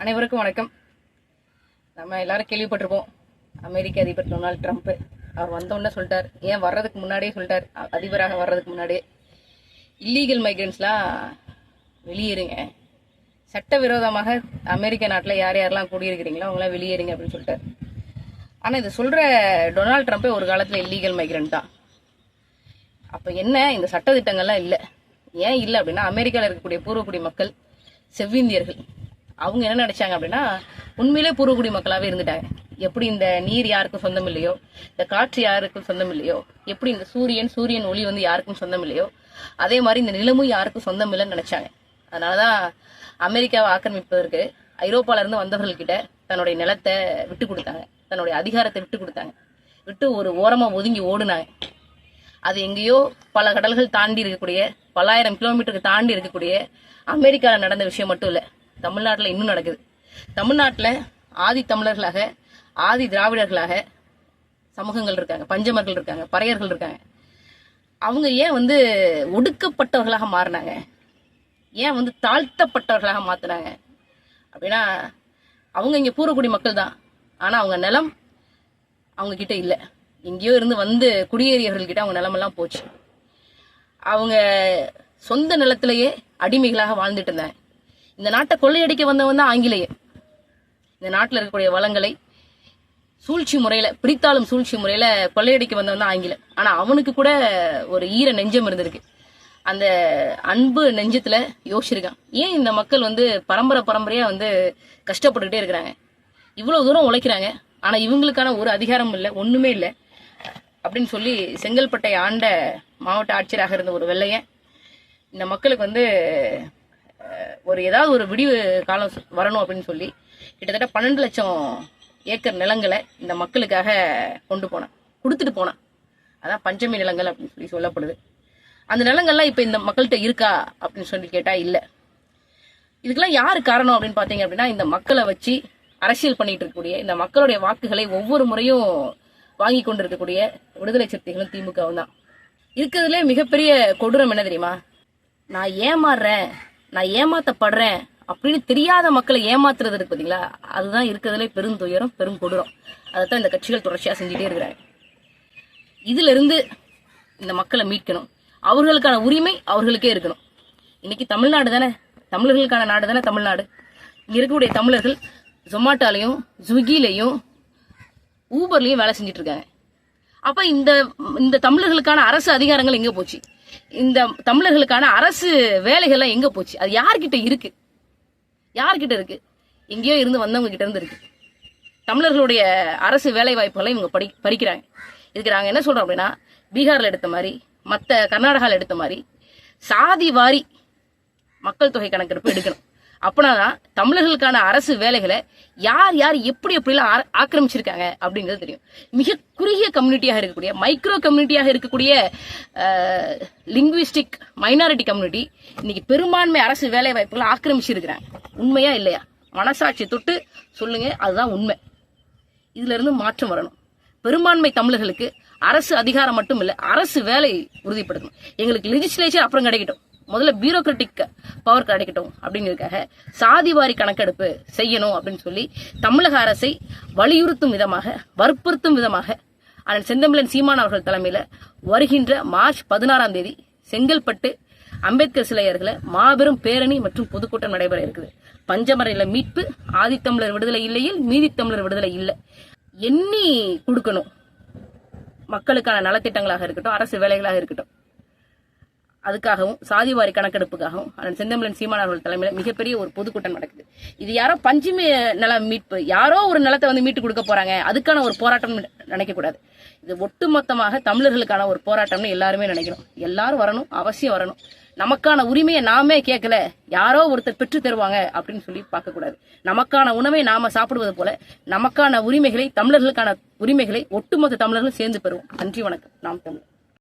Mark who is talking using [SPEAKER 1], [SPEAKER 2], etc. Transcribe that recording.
[SPEAKER 1] அனைவருக்கும் வணக்கம். நம்ம எல்லாரும் கேள்விப்பட்டிருப்போம். அமெரிக்க அதிபர் டொனால்ட் ட்ரம்ப். அவர் வந்தோடனே சொல்லிட்டார். ஏன் வர்றதுக்கு முன்னாடியே சொல்லிட்டார். அதிபராக வர்றதுக்கு முன்னாடியே. இல்லீகல் மைக்ரன்ஸ்லாம் வெளியேறுங்க. சட்டவிரோதமாக அமெரிக்க நாட்டில் யார் யாரெல்லாம் குடியிருக்கிறீங்களோ அவங்களாம் வெளியேறுங்க அப்படின்னு சொல்லிட்டார். ஆனால் இது சொல்கிற டொனால்ட் ட்ரம்ப்பே ஒரு காலத்தில் இல்லீகல் மைக்ரெண்ட் தான். அப்போ என்ன? இந்த சட்டத்திட்டங்கள்லாம் இல்லை. ஏன் இல்லை அப்படின்னா அமெரிக்காவில் இருக்கக்கூடிய பூர்வக்குடி மக்கள் செவ்விந்தியர்கள். அவங்க என்ன நினைச்சாங்க அப்படின்னா உண்மையிலே பூர்வகுடி மக்களாகவே இருந்துட்டாங்க. எப்படி இந்த நீர் யாருக்கும் சொந்தம் இல்லையோ இந்த காற்று யாருக்கும் சொந்தம் இல்லையோ எப்படி இந்த சூரியன் சூரியன் ஒளி வந்து யாருக்கும் சொந்தம் இல்லையோ அதே மாதிரி இந்த நிலமும் யாருக்கும் சொந்தம் இல்லைன்னு நினைச்சாங்க. அதனாலதான் அமெரிக்காவை ஆக்கிரமிப்பதற்கு ஐரோப்பால இருந்து வந்தவர்கள்கிட்ட தன்னுடைய நிலத்தை விட்டு கொடுத்தாங்க. தன்னுடைய அதிகாரத்தை விட்டு கொடுத்தாங்க. விட்டு ஒரு ஓரமா ஒதுங்கி ஓடுனாங்க. அது எங்கேயோ பல கடல்கள் தாண்டி இருக்கக்கூடிய பல்லாயிரம் கிலோமீட்டருக்கு தாண்டி இருக்கக்கூடிய அமெரிக்காவில் நடந்த விஷயம் மட்டும் இல்லை. தமிழ்நாட்டில் இன்னும் நடக்குது. தமிழ்நாட்டில் ஆதி தமிழர்களாக ஆதி திராவிடர்களாக சமூகங்கள் இருக்காங்க பஞ்சமர்கள் இருக்காங்க பறையர்கள் இருக்காங்க. அவங்க ஏன் வந்து ஒடுக்கப்பட்டவர்களாக மாறினாங்க? ஏன் வந்து தாழ்த்தப்பட்டவர்களாக மாத்துனாங்க? அப்படின்னா அவங்க இங்கே பூரக்குடி மக்கள் தான். ஆனால் அவங்க நிலம் அவங்க கிட்ட இல்லை. எங்கேயோ இருந்து வந்து குடியேறியவர்கள்கிட்ட அவங்க நிலமெல்லாம் போச்சு. அவங்க சொந்த நிலத்திலேயே அடிமைகளாக வாழ்ந்துட்டு இருந்தாங்க. இந்த நாட்டை கொள்ளையடிக்க வந்தவன் தான் ஆங்கிலேய இந்த நாட்டில் இருக்கக்கூடிய வளங்களை சூழ்ச்சி முறையில பிடித்தாலும் சூழ்ச்சி முறையில கொள்ளையடிக்க வந்தவன் தான் ஆங்கிலம் ஆனா அவனுக்கு கூட ஒரு ஈர நெஞ்சம் இருந்திருக்கு. அந்த அன்பு நெஞ்சத்துல யோசிச்சிருக்கான். ஏன் இந்த மக்கள் வந்து பரம்பரை பரம்பரையா வந்து கஷ்டப்பட்டுக்கிட்டே இருக்கிறாங்க? இவ்வளவு தூரம் உழைக்கிறாங்க. ஆனா இவங்களுக்கான ஒரு அதிகாரம் இல்லை ஒண்ணுமே இல்லை. அப்படின்னு சொல்லி செங்கல்பட்டை ஆண்ட மாவட்ட ஆட்சியராக இருந்த ஒரு வெள்ளையன் இந்த மக்களுக்கு வந்து ஒரு ஏதாவது ஒரு விடிவு காலம் வரணும் அப்படின்னு சொல்லி கிட்டத்தட்ட பன்னெண்டு லட்சம் ஏக்கர் நிலங்களை இந்த மக்களுக்காக கொண்டு போனேன். கொடுத்துட்டு போனான். அதான் பஞ்சமி நிலங்கள் அப்படின்னு சொல்லி சொல்லப்படுது. அந்த நிலங்கள்லாம் இப்போ இந்த மக்கள்கிட்ட இருக்கா அப்படின்னு சொல்லி கேட்டா இல்லை. இதுக்கெல்லாம் யாரு காரணம் அப்படின்னு பார்த்தீங்க அப்படின்னா இந்த மக்களை வச்சு அரசியல் பண்ணிட்டு இருக்கக்கூடிய இந்த மக்களுடைய வாக்குகளை ஒவ்வொரு முறையும் வாங்கி கொண்டு இருக்கக்கூடிய விடுதலை சக்திகளும் திமுகவும் தான் இருக்கிறதுலே மிகப்பெரிய கொடூரம் என்ன தெரியுமா? நான் ஏமாறுறேன். நான் ஏமாத்தப்படுறேன் அப்படின்னு தெரியாத மக்களை ஏமாத்துறது இருக்கு பாத்தீங்களா? அதுதான் இருக்கிறதுலே பெரும் துயரம் பெரும் கொடூரம் அதைத்தான் இந்த கட்சிகள் தொடர்ச்சியா செஞ்சுட்டே இருக்கிறாங்க. இதுல இருந்து இந்த மக்களை மீட்கணும். அவர்களுக்கான உரிமை அவர்களுக்கே இருக்கணும். இன்னைக்கு தமிழ்நாடு தானே? தமிழர்களுக்கான நாடு தானே தமிழ்நாடு? இங்க இருக்கக்கூடிய தமிழர்கள் ஜொமாட்டோலையும் ஸ்விக்கிலையும் ஊபர்லையும் வேலை செஞ்சுட்டு இருக்காங்க. அப்ப இந்த இந்த தமிழர்களுக்கான அரசு அதிகாரங்கள் எங்க போச்சு? இந்த தமிழர்களுக்கான அரசு வேலைகள்லாம் எங்க போச்சு? அது யார்கிட்ட இருக்கு? யார்கிட்ட இருக்கு? எங்கேயோ இருந்து வந்தவங்க கிட்ட இருந்து இருக்கு. தமிழர்களுடைய அரசு வேலை வாய்ப்புகளை இவங்க படி பறிக்கிறாங்க. இதுக்கு நாங்கள் என்ன சொல்றோம் அப்படின்னா பீகார்ல எடுத்த மாதிரி மற்ற கர்நாடகாவில் எடுத்த மாதிரி சாதி வாரி மக்கள் தொகை கணக்கெடுப்பு எடுக்கணும். அப்படின்னா தமிழர்களுக்கான அரசு வேலைகளை யார் யார் எப்படி எப்படிலாம் ஆ- ஆக்கிரமிச்சிருக்காங்க அப்படிங்கிறது தெரியும். மிக குறுகிய கம்யூனிட்டியாக இருக்கக்கூடிய மைக்ரோ கம்யூனிட்டியாக இருக்கக்கூடிய லிங்குவிஸ்டிக் மைனாரிட்டி கம்யூனிட்டி இன்னைக்கு பெரும்பான்மை அரசு வேலை வாய்ப்புகளை ஆக்கிரமிச்சிருக்கிறாங்க. உண்மையா இல்லையா? மனசாட்சி தொட்டு சொல்லுங்க அதுதான் உண்மை. இதுல இருந்து மாற்றம் வரணும். பெரும்பான்மை தமிழர்களுக்கு அரசு அதிகாரம் மட்டும் இல்லை அரசு வேலை உறுதிப்படுத்தணும். எங்களுக்கு லெஜிஸ்லேச்சர் அப்புறம் கிடைக்கட்டும். முதல்ல பியூரோக்ராட்டிக் பவர் கிடைக்கட்டும் அப்படிங்கிறதுக்காக சாதிவாரி கணக்கெடுப்பு செய்யணும் அப்படின்னு சொல்லி தமிழக அரசை வலியுறுத்தும் விதமாக வற்புறுத்தும் விதமாக அண்ணன் செந்தமிழன் சீமான் அவர்கள் தலைமையில் வருகின்ற மார்ச் பதினாறாம் தேதி செங்கல்பட்டு அம்பேத்கர் சிலையர்களை மாபெரும் பேரணி மற்றும் பொதுக்கூட்டம் நடைபெற இருக்குது. பஞ்சமரையில மீட்பு ஆதித்தமிழர் விடுதலை இல்லையில் மீதி தமிழர் விடுதலை இல்லை. எண்ணி கொடுக்கணும். மக்களுக்கான நலத்திட்டங்களாக இருக்கட்டும் அரசு வேலைகளாக இருக்கட்டும். அதுக்காகவும் சாதிவாரி கணக்கெடுப்புக்காகவும் அண்ணன் செந்தமிழன் சீமான் அவர்கள் தலைமையில் மிகப்பெரிய ஒரு பொதுக்கூட்டம் நடக்குது. இது யாரோ பஞ்சமி நில மீட்பு யாரோ ஒரு நிலத்தை வந்து மீட்டு கொடுக்க போறாங்க அதுக்கான ஒரு போராட்டம் நினைக்கக்கூடாது இது ஒட்டுமொத்தமாக தமிழர்களுக்கான ஒரு போராட்டம்னு எல்லாருமே நினைக்கணும். எல்லாரும் வரணும் அவசியம் வரணும். நமக்கான உரிமையை நாமே கேட்கல யாரோ ஒருத்தர் பெற்று தருவாங்க அப்படின்னு சொல்லி பார்க்கக்கூடாது நமக்கான உணவை நாம சாப்பிடுவது போல நமக்கான உரிமைகளை தமிழர்களுக்கான உரிமைகளை ஒட்டுமொத்த தமிழர்களும் சேர்ந்து பெறுவோம். நன்றி வணக்கம். நாம் தமிழ்